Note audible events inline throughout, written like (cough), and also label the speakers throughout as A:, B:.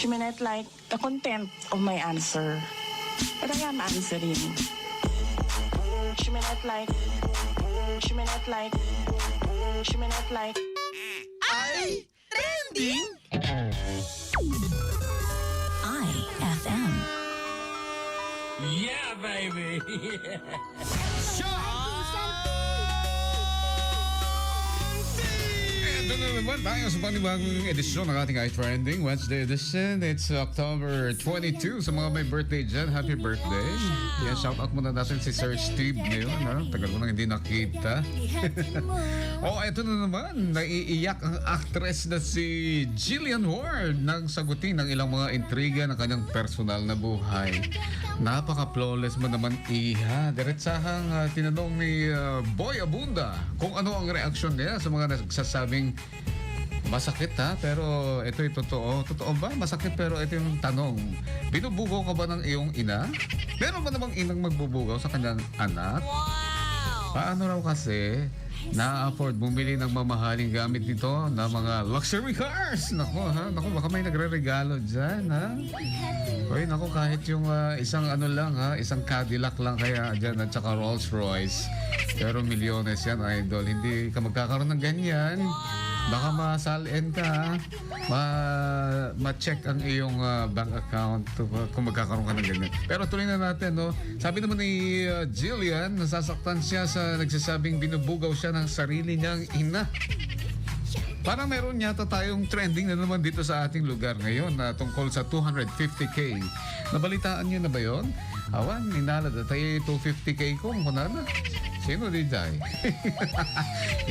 A: She may not like the content of my answer, but I am answering. She may not like, she may not like, she may not like.
B: Ay! Trending!
C: IFM.
D: Yeah, baby. (laughs)
E: Ito na naman tayo sa panibagong edisyon ng ating iTrending Wednesday edition. It's October 22. Sa mga may birthday dyan, happy birthday. Yan, shout out muna natin si Sir Steve ngayon. Ha? Tagal ko nang hindi nakita. (laughs) oh, ito na naman. Naiiyak ang actress na si Jillian Ward nang sagutin ng ilang mga intriga ng kanyang personal na buhay. Napaka-flawless mo naman, Iha. Diretsahang ah, tinanong ni ah, Boy Abunda kung ano ang reaksyon niya sa mga nagsasabing masakit ha, pero ito yung totoo. Totoo ba? Masakit pero ito yung tanong. Binubugaw ka ba ng iyong ina? Meron ba namang inang magbubugaw sa kanyang anak? Paano raw kasi na-afford bumili ng mamahaling gamit nito na mga luxury cars? Nako ha, nako baka may nagre-regalo dyan ha. Hoy, nako kahit yung ah, isang ano lang ha, isang Cadillac lang kaya dyan at saka Rolls Royce. Pero milyones yan, idol. Hindi ka magkakaroon ng ganyan. Baka masalin ka, ma-check ang iyong ah, bank account uh, kung magkakaroon ka ng ganyan. Pero tuloy na natin, no? Sabi naman ni ah, Jillian, nasasaktan siya sa nagsasabing binubugaw siya ng sarili niyang ina. Parang meron yata tayong trending na naman dito sa ating lugar ngayon na tungkol sa 250k. Nabalitaan niyo na ba yon? Awan, inalad na tayo 250k ko. Kuna na. Sino di jay?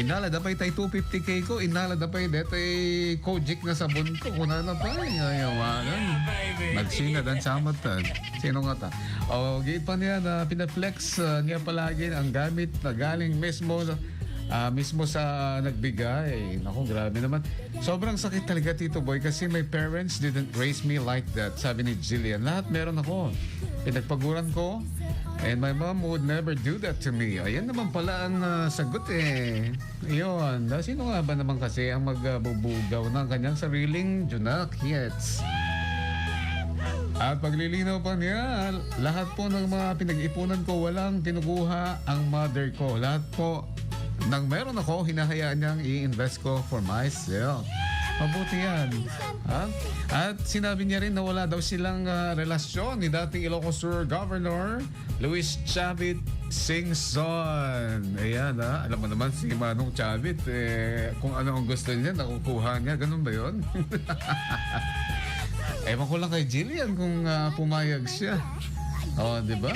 E: inalad na pa tayo 250k ko. Inalad na pa yung tay kojik na sabon ko. Kuna na pa. Yayawanan. Nagsina dan samatan. Sino nga ta? O, gate pa niya na pinaflex uh, niya palagi ang gamit na galing mismo Ah, mismo sa nagbigay. Naku, grabe naman. Sobrang sakit talaga, Tito Boy, kasi my parents didn't raise me like that. Sabi ni Jillian, lahat meron ako. Pinagpaguran ko, and my mom would never do that to me. Ayan naman pala ang ah, sagot eh. Iyon. Ah, Sino nga ba naman kasi ang magbubugaw ng kanyang sariling Junak hits? At paglilinaw pa niya, lahat po ng mga pinag-ipunan ko, walang kinukuha ang mother ko. Lahat po nang meron ako, hinahayaan niyang i-invest ko for myself. Mabuti yan. Ha? At sinabi niya rin na wala daw silang ah, relasyon ni dating Ilocos Sur Governor Luis Chavit Singson. Ayan ha. Alam mo naman si Manong Chavit, eh, kung ano ang gusto niya, nakukuha niya. Ganun ba yun? (laughs) Ewan ko lang kay Jillian kung ah, pumayag siya. Oh, di ba?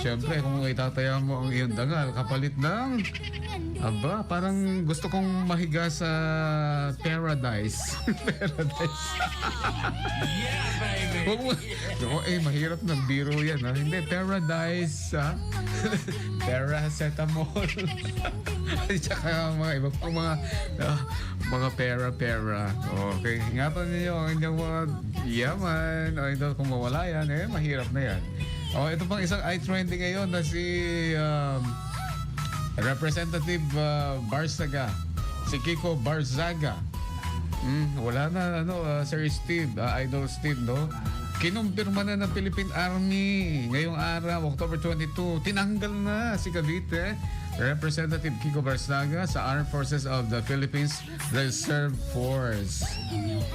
E: Siyempre, kung itataya mo ang iyong dangal, kapalit ng... Aba, parang gusto kong mahiga sa paradise. (laughs) paradise.
D: Yeah, baby.
E: Huwag mo... Oo, eh, mahirap ng biro yan, ha? Hindi, paradise, ha? (laughs) Paracetamol. (laughs) At saka mga iba pang mga ah, mga pera-pera. Okay. Ingatan niyo ang inyong mga yaman. O kung mawala yan, eh, mahirap na yan. O, ito pang isang eye-trending ngayon na si um, Representative uh, Barzaga. Si Kiko Barzaga. Mm, wala na, ano, uh, Sir Steve, uh, Idol Steve, no? Kinumpirma na ng Philippine Army ngayong araw, October 22. Tinanggal na si Cavite Representative Kiko Barzaga sa Armed Forces of the Philippines Reserve Force.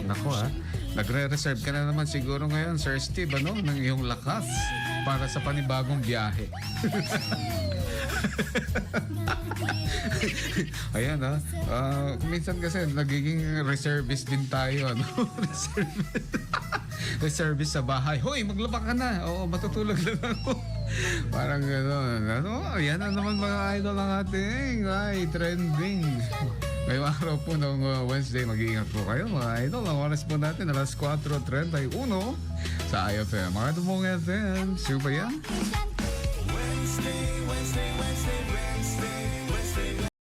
E: Nako ha, nagre-reserve ka na naman siguro ngayon, Sir Steve, ano, ng iyong lakas para sa panibagong biyahe. (laughs) Ayan ha. Ah, minsan kasi nagiging reservist din tayo. Ano? (laughs) reservist. reservist sa bahay. Hoy, maglaba ka na. Oo, matutulog lang ako. Parang gano'n. Ano? Yan na naman mga idol ng ating ay trending. Ngayong araw po ng uh, Wednesday, mag-iingat po kayo mga idol. Ang oras po natin, alas 4.31 sa IFM. Mga dumong FM, super yan?
B: Wednesday, Wednesday